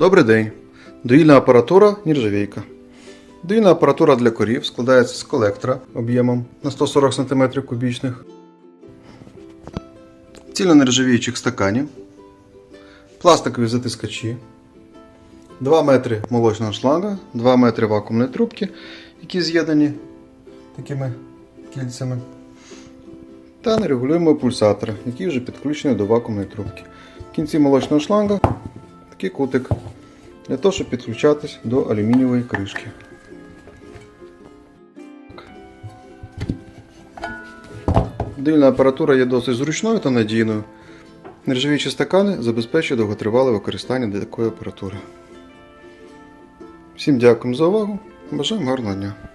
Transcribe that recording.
Добрий день. Доїльна апаратура нержавійка. Доїльна апаратура для корів складається з колектора об'ємом на 140 см кубічних, цільнонержавіючих стаканів, пластикові затискачі, 2 метри молочного шланга, 2 метри вакуумної трубки, які з'єднані такими кільцями, та нерегулюємо пульсатор, який вже підключений до вакуумної трубки. В кінці молочного шланга такий кутик для того, щоб підключатись до алюмінієвої кришки. Дильна апаратура є досить зручною та надійною. Нержавіючі стакани забезпечують довготривале використання такої апаратури. Всім дякуємо за увагу. Бажаємо гарного дня!